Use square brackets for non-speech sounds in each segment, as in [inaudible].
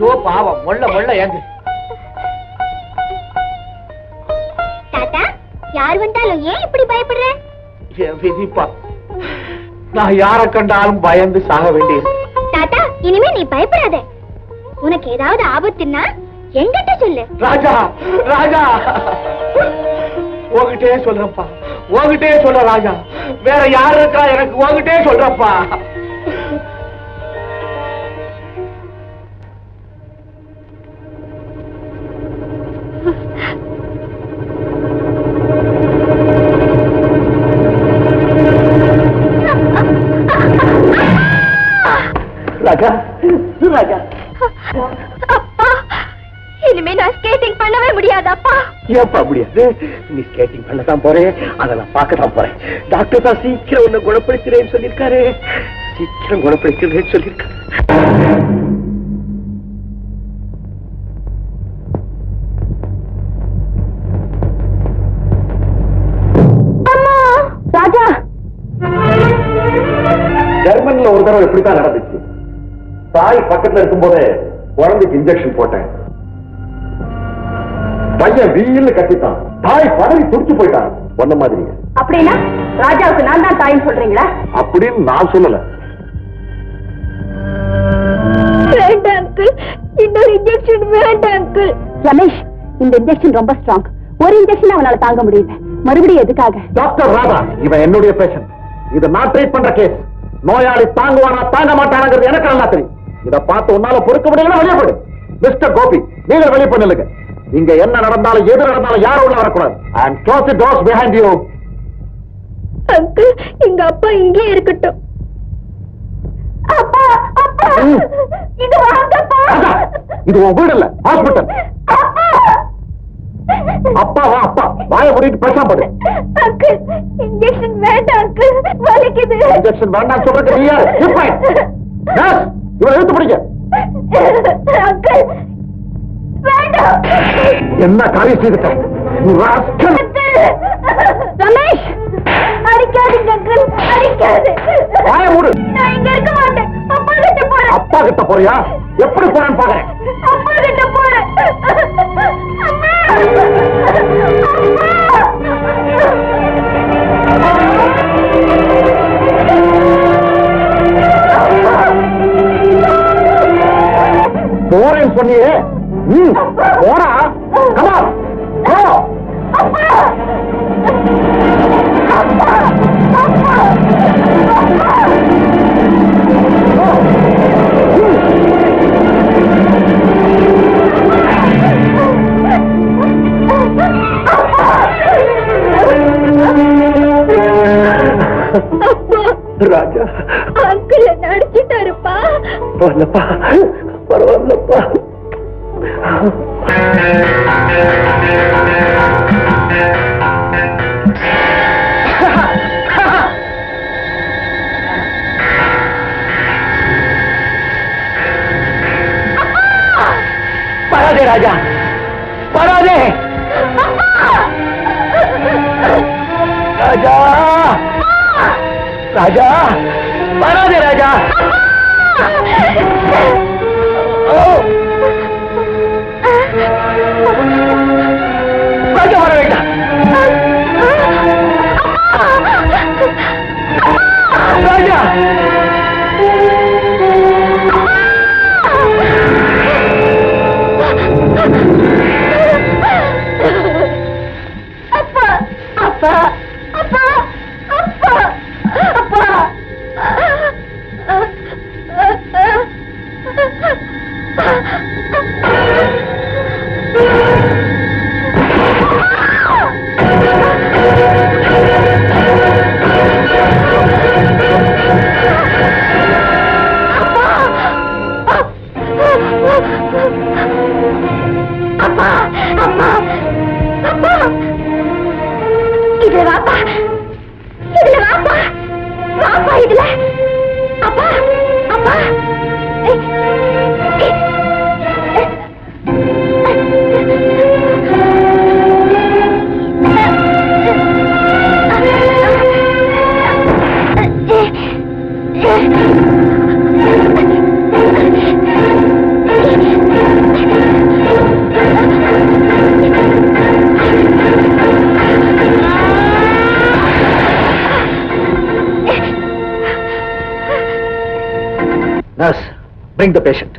ஐயோ பாவம். மொள்ள மொள்ள ஏங்கு. தாத்தா யார் வந்தாலும் ஏன் இப்படி பயப்படுற? என் விதிப்பா. நான் யாரை கண்டாலும் பயந்து சாக வேண்டியது. தாத்தா இனிமே நீ பயப்படாத. உனக்கு ஏதாவது ஆபத்துன்னா என்கிட்ட சொல்லு. ராஜா ராஜா. உங்ககிட்டே சொல்றப்பா உங்ககிட்டே சொல்ற ராஜா. வேற யாரு இருக்கா எனக்கு உங்ககிட்டே சொல்றப்பா ராஜா ராஜா. அப்பா இனிமே நான் ஸ்கேட்டிங் பண்ணவே முடியாது அப்பா ஏப்பா முடியாது? நீ ஸ்கேட்டிங் பண்ண தான் போறேன் அதை நான் பார்க்க தான் போறேன். டாக்டர் தான் சீக்கிரம் உன்னை குணப்படுத்துறேன்னு சொல்லியிருக்காரு. சீக்கிரம் குணப்படுத்துறேன்னு சொல்லியிருக்காரு. ஜெர்மன்ல ஒரு தடவை இப்படித்தான் நடந்துச்சு. தாய் பக்கத்துல இருக்கும்போதே குழந்தைக்கு இன்ஜெக்ஷன் போட்டேன். பையன் வீல்னு கத்திட்டான். தாய் பதவி துடிச்சு போயிட்டான். ஒன்ன மாதிரி. அப்படின்னா ராஜாவுக்கு நான் தான் தாயின்னு சொல்றீங்களா? அப்படின்னு நான் சொல்லல. வேண்டாம் அங்கிள் இன்னொரு இன்ஜெக்ஷன் வேண்டாம் அங்கிள் ரமேஷ் இந்த இன்ஜெக்ஷன் ரொம்ப ஸ்ட்ராங் ஒரு இன்ஜெக்ஷன் அவனால தாங்க முடியல. மறுபடியும் எதுக்காக? டாக்டர் ராதா இவன் என்னுடைய பேஷண்ட் இது நான் ட்ரீட் பண்ற கேஸ் நோயாளி தாங்குவானா தாங்க மாட்டானாங்கிறது எனக்கு நல்லா தெரியும். இத பார்த்து உன்னால பொறுக்க முடியல வெளியே போடு மிஸ்டர் கோபி நீங்கள் வெளியே பண்ணுங்க இங்க என்ன நடந்தாலும் எது நடந்தாலும் யாரும் உள்ள வரக்கூடாது. And close the doors behind you uncle எங்க அப்பா இங்கே இருக்கட்டும். அப்பா அப்பா. இங்க வாங்கப்பா! இது உன் வீடு இல்ல ஹாஸ்பிட்டல் அப்பா! வா அப்பா. வாய மூடிட்டு பேசாம போடு. அங்கிள் இன்ஜெக்ஷன் வேண்டாம் அங்கிள் வலிக்குது. இன்ஜெக்ஷன் வேண்டாம் சொல்றதுக்கு நீ யாரு? You இவனை இழுத்து பிடிக்க என்ன காரியம் செய்துட்ட. ரமேஷ் அடிக்காதீங்க அங்கிள் அடிக்காது வாய மூடு. நான் இங்க இருக்க மாட்டேன். அப்பா கிட்ட போறேன். அப்பா கிட்ட போறியா? எப்படி போறேன்னு பாக்குறேன். அப்பா கிட்ட போறேன். அம்மா. போறேன்னு சொன்னியே ம் போடா கமா. போ. ராஜா. அங்கிள் என்ன அடிச்சுட்டாருப்பா. பரவாயில்லப்பா. பராதே ராஜா. பராதே. ராஜா. ராஜா. பராதே ராஜா. Oh! అమ్మా! అమ్మా! అమ్మా! ఇదేనా Bring the patient.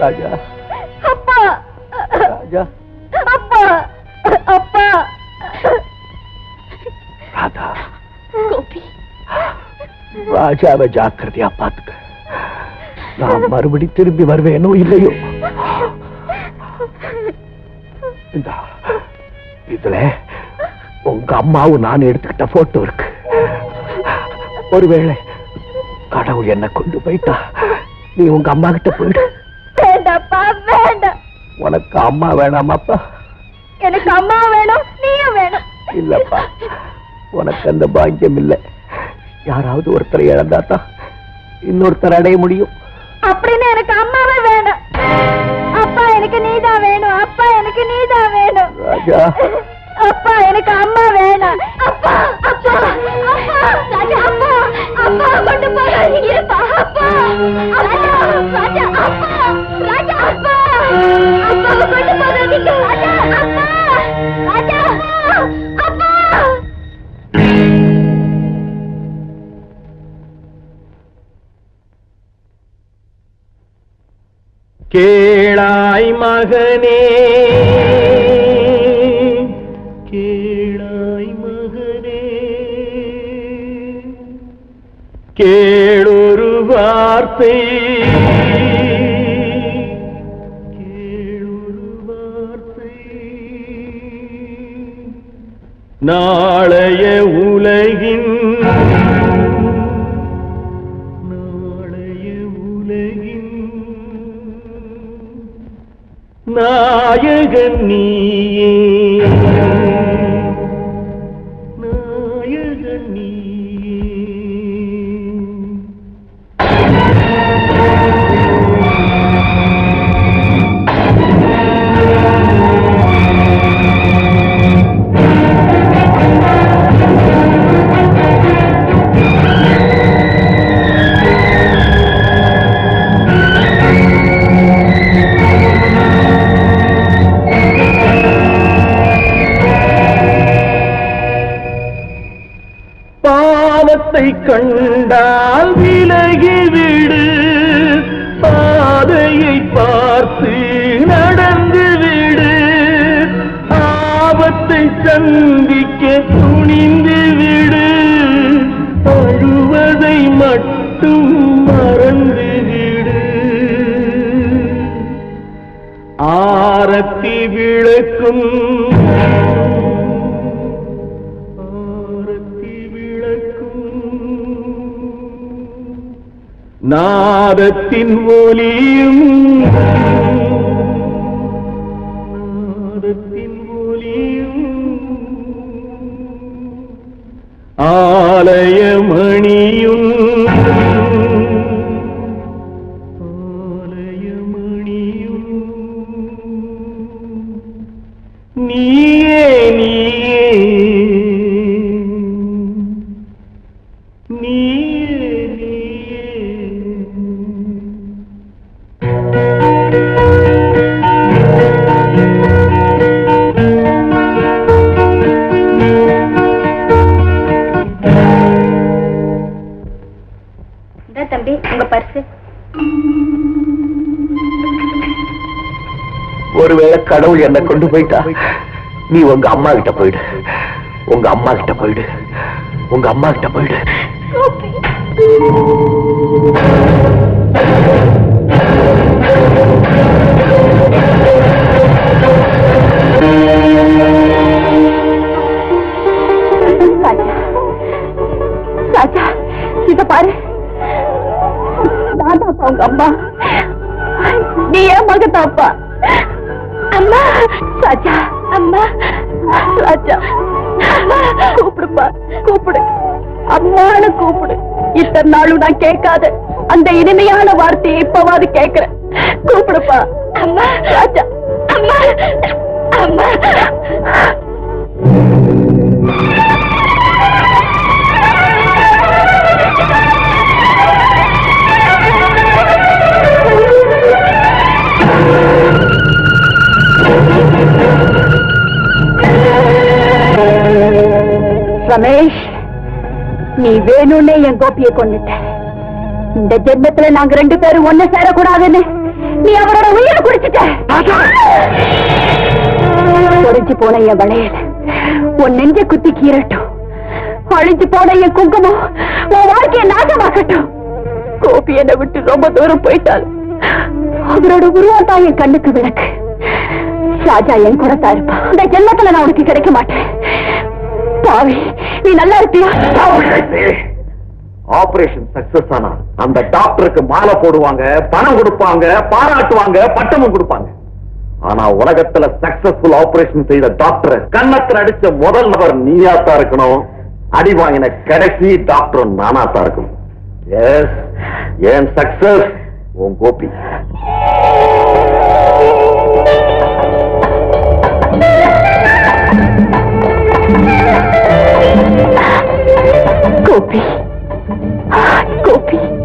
ராஜா அப்பா ராஜா அப்பா அப்பா ராதா கோபி ராஜாவை ஜாக்கிரதையா பாத்துக்க. நான் மறுபடி திரும்பி வருவேனோ இல்லையோ? இந்தா, இதுல உங்க அம்மாவும் நான் எடுத்துக்கிட்ட போட்டோ இருக்கு. ஒருவேளை கடவுள் என்ன கொண்டு போயிட்டா நீ உங்க அம்மா கிட்ட போயிடு. வேண்டாப்பா வேண்டாம். உனக்கு அம்மா வேணாமாப்பா எனக்கு அம்மா வேணும் நீயும் வேணும். இல்லப்பா உனக்கு அந்த பாக்கியம் இல்லை. யாராவது ஒருத்தரை இழந்தாதான் இன்னொருத்தர் அடைய முடியும். அப்படின்னு எனக்கு அம்மாவே வேணும். அப்பா எனக்கு நீதான் வேணும் அப்பா எனக்கு நீதான் வேணும். ராஜா அப்பா எனக்கு அம்மா வேணாம். அப்பா அப்பா அப்பா ராஜா அப்பா அப்பா கொண்டு போகாதீங்க அப்பா அப்பா. ராஜா ராஜா அப்பா ராஜா அப்பா. அப்பா கொண்டு போகாதீங்க ராஜா அப்பா. ராஜா அப்பா. கேளாய் மகனே கேளொரு வார்த்தை கேளொரு வார்த்தை நாளைய உலகின் நாளைய உலகின் நாயகன் நீயே. கண்டால் விலகிவிடு பாதையை பார்த்து நடந்துவிடு ஆபத்தை சந்திக்க துணிந்துவிடு அழுவதை மட்டும் மறந்துவிடு ஆரத்தி விளக்கும் നാദത്തിൻ ഒലിയും. ആലയമണിയും கடவுள் என்ன கொண்டு போயிட்டா? நீ உங்க அம்மா கிட்ட போயிடு. உங்க அம்மா கிட்ட போயிடு. உங்க அம்மா கிட்ட போயிடு. ராஜா இத பாரு. நான் உங்க அம்மா. நீ ஏன் மகத்தாப்பா அம்மா ராஜா அம்மா ராஜா. கூப்பிடுப்பா கூப்பிடு. அம்மானு கூப்பிடு. இத்தனை நாளும் நான் கேட்காத அந்த இனிமையான வார்த்தையை இப்பவாது கேட்கிறேன். கூப்பிடுப்பா. அம்மா ராஜா. அம்மா அம்மா. நீ வேணும்னே என் கோபியை கொண்டுட்ட இந்த ஜென்மத்துல நாங்க ரெண்டு பேரும் ஒண்ணு சேரக்கூடாதுன்னு நீ அவரோட உயிரை குடிச்சிட்ட. ஒடிஞ்சு போன என் வளையல் உன் நெஞ்ச குத்தி கீரட்டும் அழிஞ்சு போன என் குங்குமம் உன் வாழ்க்கையை நாசமாக்கட்டும். கோபி என்னை விட்டு ரொம்ப தூரம் போயிட்டாள். அவரோட உருவம் தான் என் கண்ணுக்கு விளக்கு. ராஜா என் கூட தான் இருப்பான். இந்த ஜென்மத்துல நான் உனக்கு கிடைக்க மாட்டேன். பாவி நீ நல்லா இருப்பியா? ஆபரேஷன் சக்சஸ் ஆனா அந்த டாக்டருக்கு மாலை போடுவாங்க பணம் கொடுப்பாங்க பாராட்டுவாங்க பட்டமும் கொடுப்பாங்க. ஆனா உலகத்துல சக்சஸ்ஃபுல் ஆபரேஷன் செய்த டாக்டர் கன்னத்துல அடிச்ச முதல் நபர் நீயாத்தான் இருக்கணும். அடி வாங்கின கடைசி டாக்டர் நானாத்தான் இருக்கணும். எஸ் என் சக்சஸ் உன் கோபி. [laughs] గోపి. గోపి.